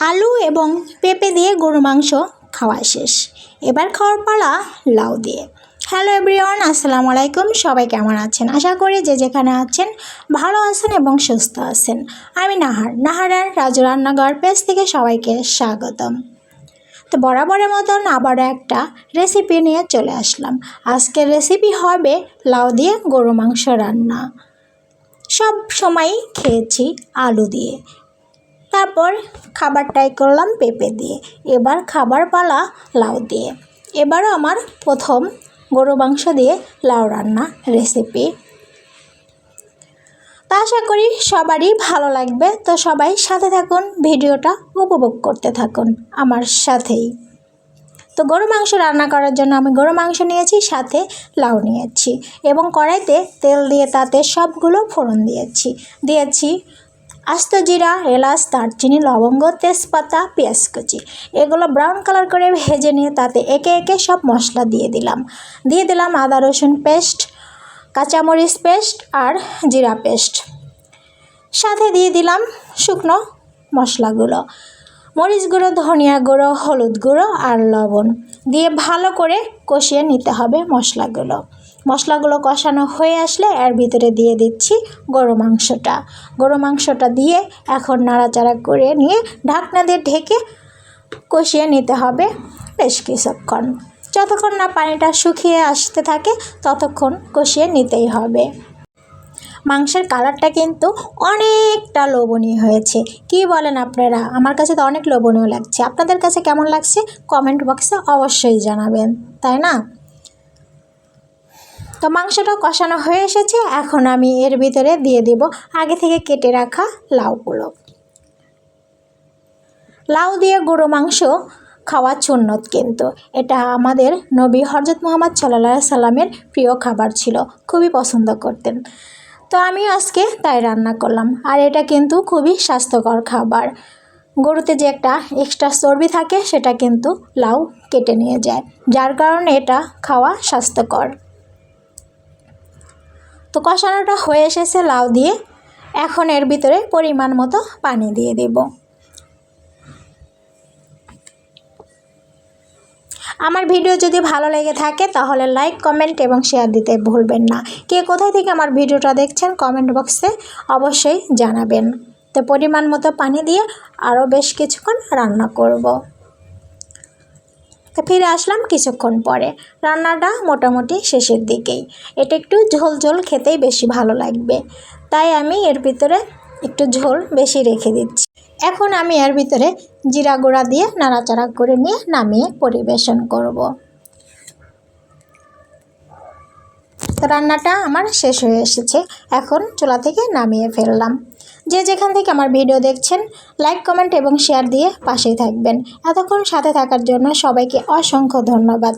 আলু এবং পেঁপে দিয়ে গরু মাংস খাওয়া শেষ। এবার খাওয়ার পালা লাউ দিয়ে। হ্যালো এভরিওয়ান, আসসালামু আলাইকুম। সবাই কেমন আছেন? আশা করি যে যেখানে আছেন ভালো আছেন এবং সুস্থ আছেন। আমি নাহার। নাহারের রাজু রান্নাঘর পেজ থেকে সবাইকে স্বাগতম। তো বরাবরের মতন আবারও একটা রেসিপি নিয়ে চলে আসলাম। আজকের রেসিপি হবে লাউ দিয়ে গরু মাংস রান্না। সব সময়ই খেয়েছি আলু দিয়ে। তারপর খাবার ট্রাই করলাম পেঁপে দিয়ে। এবার খাবার পালা লাউ দিয়ে। এবারও আমার প্রথম গরু মাংস দিয়ে লাউ রান্না রেসিপি তা আশা করি সবারই ভালো লাগবে। তো সবাই সাথে থাকুন, ভিডিওটা উপভোগ করতে থাকুন আমার সাথেই। তো গরু মাংস রান্না করার জন্য আমি গরু মাংস নিয়েছি, সাথে লাউ নিয়েছি এবং কড়াইতে তেল দিয়ে তাতে সবগুলো ফোড়ন দিয়েছি। দিয়েছি আস্ত জিরা এলাচ, দারচিনি, লবঙ্গ, তেজপাতা, পেঁয়াজ কুচি, এগুলো ব্রাউন কালার করে ভেজে নিয়ে তাতে একে একে সব মশলা দিয়ে দিলাম। দিয়ে দিলাম আদা, রসুন পেস্ট কাঁচামরিচ পেস্ট আর জিরা পেস্ট সাথে দিয়ে দিলাম শুকনো মশলাগুলো। মরিচ গুঁড়ো, ধনিয়া গুঁড়ো, হলুদ গুঁড়ো আর লবণ। দিয়ে ভালো করে কষিয়ে নিতে হবে মশলাগুলো। মশলাগুলো কষানো হয়ে আসলে এর ভিতরে দিয়ে দিচ্ছি গরু মাংসটা। গরু মাংসটা দিয়ে এখন নাড়াচাড়া করে নিয়ে ঢাকনা দিয়ে ঢেকে কষিয়ে নিতে হবে বেশ কিছুক্ষণ। যতক্ষণ না পানিটা শুকিয়ে আসতে থাকে ততক্ষণ কষিয়ে নিতেই হবে। মাংসের কালারটা কিন্তু অনেকটা লোভনীয় হয়েছে। কি বলেন আপনারা? আমার কাছে তো অনেক লোভনীয় লাগছে। আপনাদের কাছে কেমন লাগছে? কমেন্ট বক্সে অবশ্যই জানাবেন, তাই না? তো মাংসটা কষানো হয়ে এসেছে, এখন আমি এর ভিতরে দিয়ে দিব আগে থেকে কেটে রাখা লাউগুলো। লাউ দিয়ে গরু মাংস খাওয়া সুন্নত কিন্তু। এটা আমাদের নবী হরজত মোহাম্মদ সাল্লা সাল্লামের প্রিয় খাবার ছিল, খুবই পছন্দ করতেন। তো আমি আজকে তাই রান্না করলাম, আর এটা কিন্তু খুবই স্বাস্থ্যকর খাবার। গরুতে যে একটা এক্সট্রা চর্বি থাকে, সেটা কিন্তু লাউ কেটে নিয়ে যায়, যার কারণে এটা খাওয়া স্বাস্থ্যকর। তো কষানোটা হয়ে এসেছে লাউ দিয়ে। এখন এর ভিতরে পরিমাণ মতো পানি দিয়ে দেব। আমার ভিডিও যদি ভালো লেগে থাকে তাহলে লাইক, কমেন্ট এবং শেয়ার দিতে ভুলবেন না। কে কোথায় থেকে আমার ভিডিওটা দেখছেন কমেন্ট বক্সে অবশ্যই জানাবেন। তো পরিমাণ মতো পানি দিয়ে আরও বেশ কিছুক্ষণ রান্না করব। ফিরে আসলাম কিছুক্ষণ পরে। রান্নাটা মোটামুটি শেষের দিকেই। এটা একটু ঝোল ঝোল খেতেই বেশি ভালো লাগবে। তাই আমি এর ভিতরে একটু ঝোল বেশি রেখে দিচ্ছি। এখন আমি এর ভিতরে জিরা গুঁড়া দিয়ে নাড়াচাড়া করে নিয়ে নামিয়ে পরিবেশন করব। তো রান্নাটা আমার শেষ হয়ে এসেছে। এখন চুলা থেকে নামিয়ে ফেললাম। যে যেখান থেকে আমার ভিডিও দেখছেন, লাইক, কমেন্ট এবং শেয়ার দিয়ে পাশেই থাকবেন। এতক্ষণ সাথে থাকার জন্য সবাইকে অসংখ্য ধন্যবাদ।